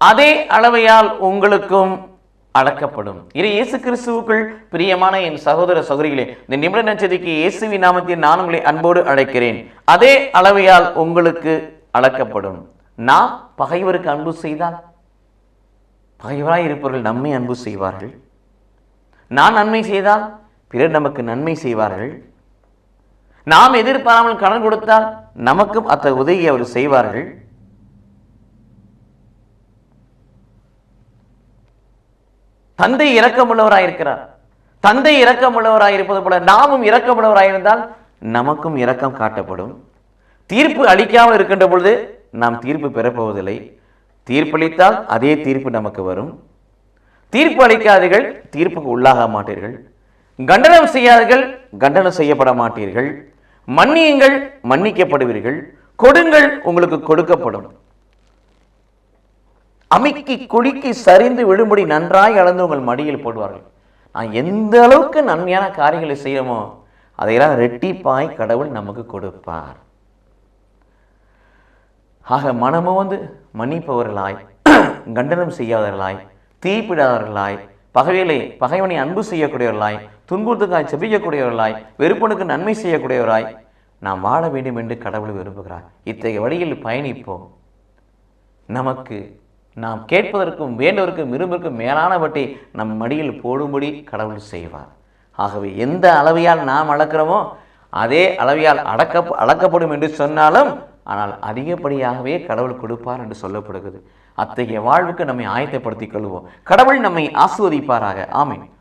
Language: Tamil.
அதே அளவையால் உங்களுக்கும் அளக்கப்படும். இது இயேசு கிறிஸ்துவுக்குள் பிரியமான என் சகோதர சகோதரிகளே இந்த நிமிட நட்சத்திரிக்கு இயேசுவின் நாமத்தில் நான் உங்களை அன்போடு அழைக்கிறேன். அதே அளவையால் உங்களுக்கு அளக்கப்படும். நாம் பகைவருக்கு அன்பு செய்தால்? பகைவராய் இருப்பவர்கள் நம்மை அன்பு செய்வார்கள். நான் நன்மை செய்தால்? பிறர் நமக்கு நன்மை செய்வார்கள். நாம் எதிர்பாராமல் கடன் கொடுத்தால்? நமக்கும் அத்தகைய உதவி அவர் செய்வார்கள். தந்தை இரக்கமுள்ளவராயிருக்கிறார். தந்தை இரக்கமுள்ளவராயிருப்பது போல நாமும் இரக்கமுள்ளவராயிருந்தால் நமக்கும் இரக்கம் காட்டப்படும். தீர்ப்பு அளிக்காமல் இருக்கின்ற பொழுது நாம் தீர்ப்பு பெறப்போவதில்லை. தீர்ப்பளித்தால் அதே தீர்ப்பு நமக்கு வரும். தீர்ப்பு அளிக்காதீர்கள் தீர்ப்புக்கு உள்ளாக மாட்டீர்கள். கண்டனம் செய்யாதீர்கள் கண்டனம் செய்யப்பட மாட்டீர்கள். மன்னியுங்கள் மன்னிக்கப்படுவீர்கள். கொடுங்கள் உங்களுக்கு கொடுக்கப்படும். அமைக்கி குலுக்கி சரிந்து விழும்படி நன்றாய் அளந்து உங்கள் மடியில் போடுவார்கள். நான் எந்த அளவுக்கு நன்மையான காரியங்களை செய்யணுமோ அதையெல்லாம் ரெட்டிப்பாய் கடவுள் நமக்கு கொடுப்பார். ஆக மனமும் வந்து மன்னிப்பவர்களாய் கண்டனம் செய்யாதவர்களாய் தீப்பிடாதவர்களாய் பகைவலை பகைவனை அன்பு செய்யக்கூடியவர்களாய் துன்புறுத்துக்காய் செபிக்கக்கூடியவர்களாய் வெறுப்பனுக்கு நன்மை செய்யக்கூடியவராய் நாம் வாழ வேண்டும் என்று கடவுள் விரும்புகிறார். இத்தகைய வழியில் பயணிப்போம். நமக்கு நாம் கேட்பதற்கும் வேண்டுவதற்கும் விரும்பிற்கும் மேலானவற்றை நம் மடியில் போடும்படி கடவுள் செய்வார். ஆகவே எந்த அளவையால் நாம் அளக்கிறோமோ அதே அளவையால் அடக்க அளக்கப்படும் என்று சொன்னாலும் ஆனால் அதிகப்படியாகவே கடவுள் கொடுப்பார் என்று சொல்லப்படுகிறது. அத்தகைய வாழ்வுக்கு நம்மை ஆயத்தப்படுத்திக் கொள்வோம். கடவுள் நம்மை ஆசுவதிப்பாராக ஆமை